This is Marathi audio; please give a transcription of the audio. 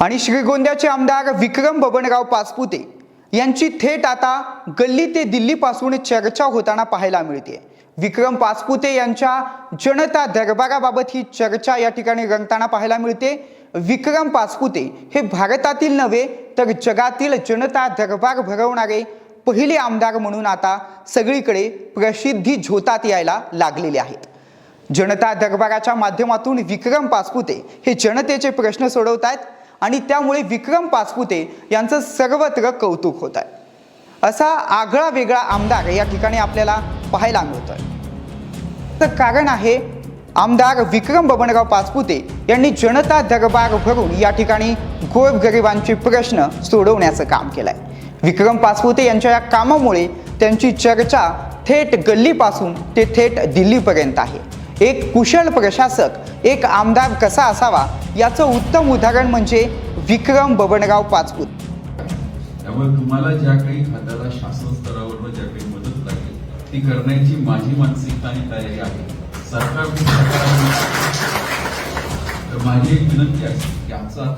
आणि श्रीगोंद्याचे आमदार विक्रम बबनराव पाचपुते यांची थेट आता गल्ली ते दिल्लीपासून चर्चा होताना पाहायला मिळते. विक्रम पाचपुते यांच्या जनता दरबाराबाबत ही चर्चा या ठिकाणी रंगताना पाहायला मिळते. विक्रम पाचपुते हे भारतातील नव्हे तर जगातील जनता दरबार भरवणारे पहिले आमदार म्हणून आता सगळीकडे प्रसिद्धी झोतात यायला लागलेले आहेत. जनता दरबाराच्या माध्यमातून विक्रम पाचपुते हे जनतेचे प्रश्न सोडवत आहेत आणि त्यामुळे विक्रम पाचपुते यांचं सर्वत्र कौतुक होत आहे. असा आगळा वेगळा आमदार या ठिकाणी आपल्याला पाहायला मिळतोय. तर कारण आहे आमदार विक्रम बबनराव पाचपुते यांनी जनता दरबार भरून या ठिकाणी गोरगरिबांचे प्रश्न सोडवण्याचं काम केलंय. विक्रम पाचपुते यांच्या या कामामुळे त्यांची चर्चा थेट गल्लीपासून ते थेट दिल्लीपर्यंत आहे. एक कुशल प्रशासक एक आमदार कसा असावा याचं उत्तम उदाहरण म्हणजे विक्रम बबनराव पाचपूत. त्यामुळे तुम्हाला ज्या काही हाताला शासन स्तरावर ज्या काही मदत लागेल ती करण्याची माझी मानसिकता आणि तयारी आहे. सरकार तर माझी एक विनंती आहे की आजचा